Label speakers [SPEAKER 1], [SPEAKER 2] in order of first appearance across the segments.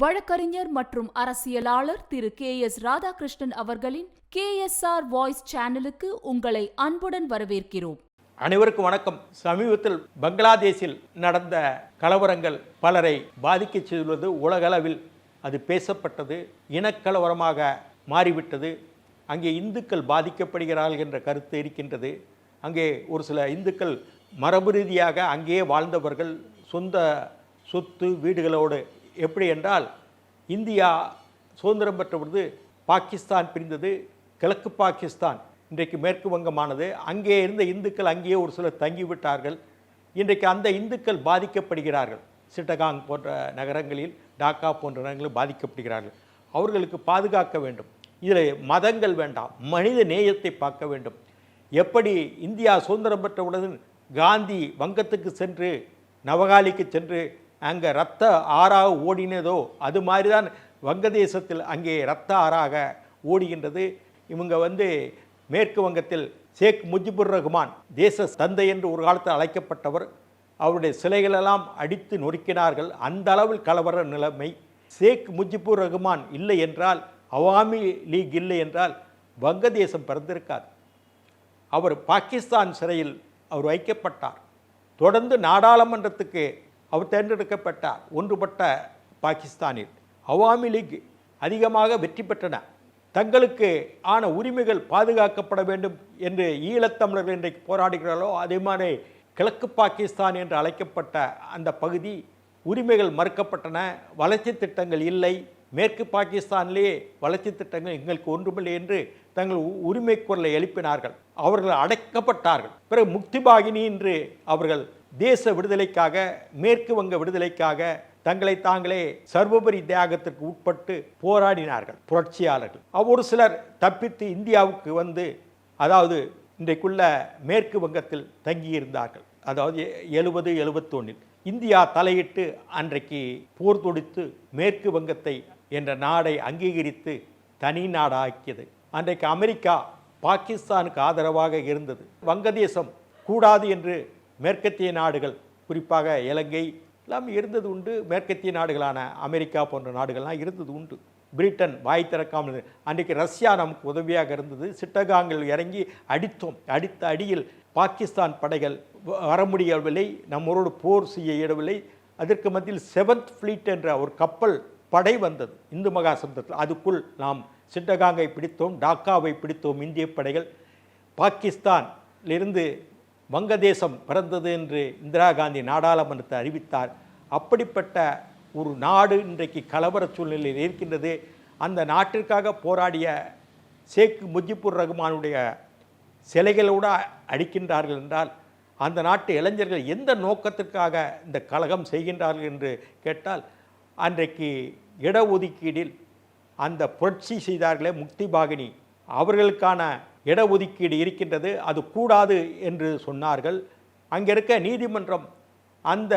[SPEAKER 1] வழக்கறிஞர் மற்றும் அரசியலாளர் திரு கே எஸ் ராதாகிருஷ்ணன் அவர்களின் கே எஸ் ஆர் வாய்ஸ் சேனலுக்கு உங்களை அன்புடன் வரவேற்கிறோம்.
[SPEAKER 2] அனைவருக்கும் வணக்கம். சமீபத்தில் பங்களாதேஷில் நடந்த கலவரங்கள் பலரை பாதிக்கச் செய்துள்ளது. உலகளவில் அது பேசப்பட்டது. இனக்கலவரமாக மாறிவிட்டது. அங்கே இந்துக்கள் பாதிக்கப்படுகிறார்கள் என்ற கருத்து இருக்கின்றது. அங்கே ஒரு சில இந்துக்கள் மரபு ரீதியாக அங்கேயே வாழ்ந்தவர்கள். சொந்த சொத்து வீடுகளோடு எப்படி என்றால் இந்தியா சுதந்திரம் பெற்ற பொழுது பாகிஸ்தான் பிரிந்தது கிழக்கு பாகிஸ்தான் இன்றைக்கு மேற்கு வங்கமானது. அங்கே இருந்த இந்துக்கள் அங்கேயே ஒரு சிலர் தங்கிவிட்டார்கள். இன்றைக்கு அந்த இந்துக்கள் பாதிக்கப்படுகிறார்கள். சிட்டகாங் போன்ற நகரங்களில் டாக்கா போன்ற நகரங்களில் பாதிக்கப்படுகிறார்கள். அவர்களுக்கு பாதுகாக்க வேண்டும். இதில் மதங்கள் வேண்டாம். மனித நேயத்தை பார்க்க வேண்டும். எப்படி இந்தியா சுதந்திரம் பெற்றவுடன் காந்தி வங்கத்துக்கு சென்று நவகாலிக்கு சென்று அங்கே ரத்த ஆறாக ஓடினதோ அது மாதிரி தான் வங்கதேசத்தில் அங்கே ரத்த ஆறாக ஓடுகின்றது. இவங்க வந்து மேற்கு வங்கத்தில் ஷேக் முஜிபுர் ரஹ்மான் தேச தந்தை என்று ஒரு காலத்தில் அழைக்கப்பட்டவர். அவருடைய சிலைகளெல்லாம் அடித்து நொறுக்கினார்கள். அந்த அளவில் கலவர நிலைமை. ஷேக் முஜிபுர் ரஹ்மான் இல்லை என்றால் அவாமி லீக் இல்லை என்றால் வங்கதேசம் பிறந்திருக்காது. அவர் பாகிஸ்தான் சிறையில் அவர் வைக்கப்பட்டார். தொடர்ந்து நாடாளுமன்றத்துக்கு அவர் தேர்ந்தெடுக்கப்பட்டார் ஒன்றுபட்ட பாகிஸ்தானில் அவாமி லீக் அதிகமாக வெற்றி பெற்றன. தங்களுக்கு ஆன உரிமைகள் பாதுகாக்கப்பட வேண்டும் என்று ஈழத்தமிழர்கள் இன்றைக்கு போராடுகிறார்களோ அதே மாதிரி கிழக்கு பாகிஸ்தான் என்று அழைக்கப்பட்ட அந்த பகுதி உரிமைகள் மறுக்கப்பட்டன. வளர்ச்சி திட்டங்கள் இல்லை. மேற்கு பாகிஸ்தானிலே வளர்ச்சி திட்டங்கள் எங்களுக்கு ஒன்றுமில்லை என்று தங்கள் உ- உரிமை குரலை எழுப்பினார்கள். அவர்கள் அடைக்கப்பட்டார்கள். பிறகு முக்திபாகினி என்று அவர்கள் தேச விடுதலைக்காக மேற்கு வங்க விடுதலைக்காக தங்களை தாங்களே சர்வபரி தியாகத்திற்கு உட்பட்டு போராடினார்கள் புரட்சியாளர்கள். ஒரு சிலர் தப்பித்து இந்தியாவுக்கு வந்து அதாவது இன்றைக்குள்ள மேற்கு வங்கத்தில் தங்கியிருந்தார்கள். அதாவது எழுபது எழுபத்தொன்னில். இந்தியா தலையிட்டு அன்றைக்கு போர் தொடுத்து மேற்கு வங்கத்தை என்ற நாடை அங்கீகரித்து தனி நாடாக்கியது. அன்றைக்கு அமெரிக்கா பாகிஸ்தானுக்கு ஆதரவாக இருந்தது. வங்கதேசம் கூடாது என்று மேற்கத்திய நாடுகள் குறிப்பாக இலங்கை எல்லாம் இருந்தது உண்டு. மேற்கத்திய நாடுகளான அமெரிக்கா போன்ற நாடுகள்லாம் இருந்தது உண்டு. பிரிட்டன் வாய் திறக்காமல் அன்றைக்கு ரஷ்யா நமக்கு உதவியாக இருந்தது. சிட்டகாங்கில் இறங்கி அடித்தோம். அடித்த அடியில் பாகிஸ்தான் படைகள் வர முடியவில்லை. நம்மளோடு போர் செய்ய இயலவில்லை அதற்கு மத்தியில் செவன்த் ஃப்ளீட் என்ற ஒரு கப்பல் படை வந்தது. இந்து மகாசமுத்திரத்தில் அதுக்குள் நாம் சிட்டகாங்கை பிடித்தோம். டாக்காவை பிடித்தோம். இந்திய படைகள். பாகிஸ்தானிலிருந்து வங்கதேசம் பிறந்தது என்று இந்திரா காந்தி நாடாளுமன்றத்தை அறிவித்தார். அப்படிப்பட்ட ஒரு நாடு இன்றைக்கு கலவர சூழ்நிலையில் இருக்கின்றது. அந்த நாட்டிற்காக போராடிய ஷேக் முஜிபுர் ரகுமானுடைய சிலைகளோடு அடிக்கின்றார்கள் என்றால் அந்த நாட்டு இளைஞர்கள் எந்த நோக்கத்திற்காக இந்த கலகம் செய்கின்றார்கள் என்று கேட்டால் அன்றைக்கு இடஒதுக்கீடில் அந்த புரட்சி செய்தார்களே முக்தி பாகினி. அவர்களுக்கான இடஒதுக்கீடு இருக்கின்றது அது கூடாது என்று சொன்னார்கள். அங்கே இருக்க நீதிமன்றம் அந்த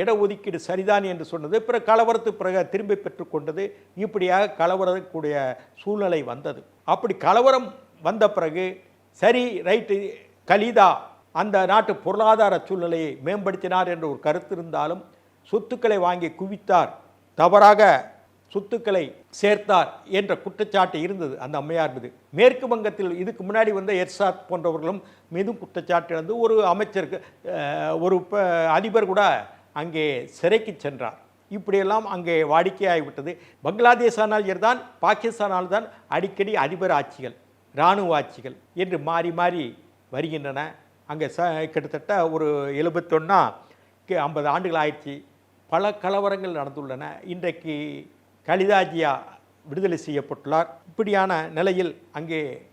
[SPEAKER 2] இடஒதுக்கீடு சரிதான் என்று சொன்னது. பிறகு கலவரத்து பிறகு திரும்பி பெற்றுக்கொண்டது இப்படியாக கலவரக்கூடிய சூழ்நிலை வந்தது. அப்படி கலவரம் வந்த பிறகு சரி ரைட்டு கலிதா அந்த நாட்டு பொருளாதார சூழ்நிலையை மேம்படுத்தினார் என்ற ஒரு கருத்து இருந்தாலும் சொத்துக்களை வாங்கி குவித்தார். தவறாக சொத்துக்களை சேர்த்தார் என்ற குற்றச்சாட்டு இருந்தது அந்த அம்மையார் மீது. மேற்கு வங்கத்தில் இதுக்கு முன்னாடி வந்த எர்சாத் போன்றவர்களும் மீதும் குற்றச்சாட்டு இருந்து ஒரு அமைச்சருக்கு ஒரு ப- அதிபர் கூட அங்கே சிறைக்கு சென்றார். இப்படியெல்லாம் அங்கே வாடிக்கையாகிவிட்டது பங்களாதேஷானால் தான் பாகிஸ்தானால் தான் அடிக்கடி அதிபர் ஆட்சிகள் இராணுவ ஆட்சிகள் என்று மாறி மாறி வருகின்றன. அங்கே ச கிட்டத்தட்ட ஒரு எழுபத்தொன்னா ஐம்பது ஆண்டுகள் ஆயிடுச்சு. பல கலவரங்கள் நடந்துள்ளன. இன்றைக்கு கலிதாஜியா விடுதலை செய்யப்பட்டுள்ளார். இப்படியான நிலையில் அங்கே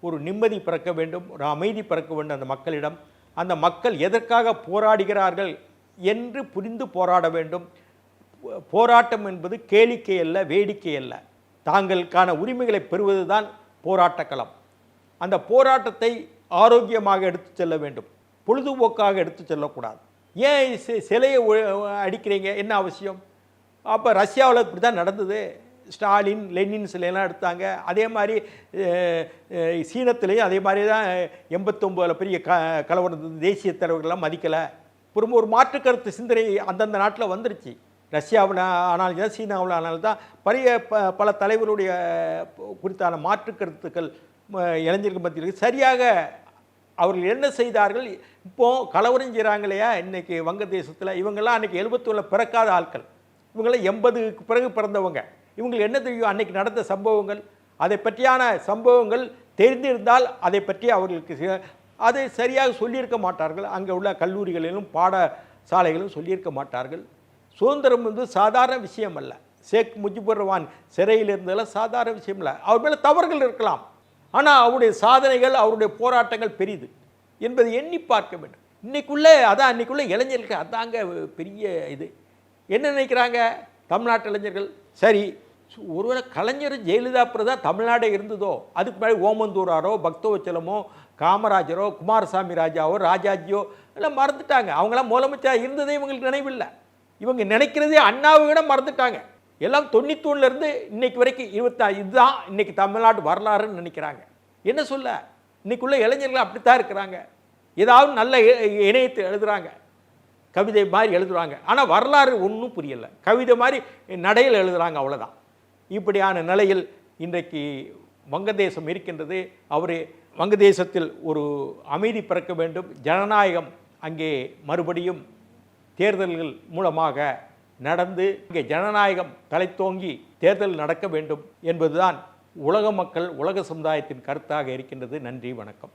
[SPEAKER 2] ஒரு நிம்மதி பிறக்க வேண்டும் ஒரு அமைதி பிறக்க வேண்டும் அந்த மக்களிடம். அந்த மக்கள் எதற்காக போராடுகிறார்கள் என்று புரிந்து போராட வேண்டும். போ- போராட்டம் என்பது கேளிக்கை அல்ல வேடிக்கை அல்ல. தாங்களுக்கான உரிமைகளை பெறுவதுதான் தான் போராட்டக்களம் அந்த போராட்டத்தை ஆரோக்கியமாக எடுத்து செல்ல வேண்டும். பொழுதுபோக்காக எடுத்து செல்லக்கூடாது. ஏன் சிலையை அடிக்கிறீங்க? என்ன அவசியம்? அப்போ ரஷ்யாவில் இப்படி தான் நடந்தது. ஸ்டாலின் லெனின் சிலையெல்லாம் எடுத்தாங்க. அதே மாதிரி சீனத்துலேயும் சீனத்திலையும் அதே மாதிரி தான் எண்பத்தொம்போதில் பெரிய க கலவரம் தேசிய தலைவர்கள்லாம் மதிக்கலை. ஒரு ஒரு மாற்று கருத்து சிந்தனை அந்தந்த நாட்டில் வந்துருச்சு. ரஷ்யாவில் ஆனாலும் தான் சீனாவில் ஆனாலும் தான். பழைய ப பல தலைவருடைய குறித்தான மாற்று கருத்துக்கள் இளைஞர்கள் மத்தியில் சரியாக அவர்கள் என்ன செய்தார்கள்? இப்போது கலவரம் செய்கிறாங்க இல்லையா இன்னைக்கு வங்கதேசத்தில் இவங்கெல்லாம் அன்றைக்கி எழுபத்தொழில் பிறக்காத ஆட்கள். இவங்களாம் எண்பதுக்கு பிறகு பிறந்தவங்க. இவங்களுக்கு என்ன தெரியும்? அன்னைக்கு நடந்த சம்பவங்கள். அதை பற்றியான சம்பவங்கள் தெரிந்திருந்தால் அதை பற்றி அவர்களுக்கு அதை சரியாக சொல்லியிருக்க மாட்டார்கள். அங்கே உள்ள கல்லூரிகளிலும் பாடசாலைகளும் சொல்லியிருக்க மாட்டார்கள். சுதந்திரம் வந்து சாதாரண விஷயம் அல்ல. ஷேக் முஜிபுர் ரஹ்மான் சிறையில் இருந்ததெல்லாம் சாதாரண விஷயம் இல்லை. அவர் மேலே தவறுகள் இருக்கலாம். ஆனால் அவருடைய சாதனைகள் அவருடைய போராட்டங்கள் பெரிது என்பதை எண்ணி பார்க்க வேண்டும். இன்றைக்குள்ளே அதான் அன்றைக்குள்ளே இளைஞர்களுக்கு அதாங்க பெரிய இது. என்ன நினைக்கிறாங்க? தமிழ்நாட்டு இளைஞர்கள் சரி ஒருவேளை கலைஞர் ஜெயலலிதா அப்புறம் தான் தமிழ்நாடே இருந்ததோ? அதுக்கு மேலே ஓமந்தூராரோ பக்தவச்சலமோ காமராஜரோ குமாரசாமி ராஜாவோ ராஜாஜியோ எல்லாம் மறந்துட்டாங்க. அவங்களாம் முதலமைச்சராக இருந்ததே இவங்களுக்கு நினைவில்லை. இவங்க நினைக்கிறதே அண்ணாவை விட மறந்துட்டாங்க. எல்லாம் தொண்ணூத்தொன்னுலேருந்து இன்னைக்கு வரைக்கும் இருபத்தா இதுதான் இன்னைக்கு தமிழ்நாட்டு வரலாறுன்னு நினைக்கிறாங்க. என்ன சொல்ல? இன்னைக்குள்ள இளைஞர்கள் அப்படித்தான் இருக்கிறாங்க. ஏதாவது நல்ல இணையத்தை எழுதுறாங்க. கவிதை மாதிரி எழுதுறாங்க. ஆனால் வரலாறு ஒன்றும் புரியலை. கவிதை மாதிரி நடையில் எழுதுறாங்க அவ்வளோதான் இப்படியான நிலையில் இன்றைக்கு வங்கதேசம் இருக்கின்றது. அவர் வங்கதேசத்தில் ஒரு அமைதி பிறக்க வேண்டும். ஜனநாயகம் அங்கே மறுபடியும் தேர்தல்கள் மூலமாக நடந்து இங்கே ஜனநாயகம் தலைத்தோங்கி தேர்தல் நடக்க வேண்டும் என்பதுதான் உலக மக்கள் உலக சமுதாயத்தின் கருத்தாக இருக்கின்றது. நன்றி வணக்கம்.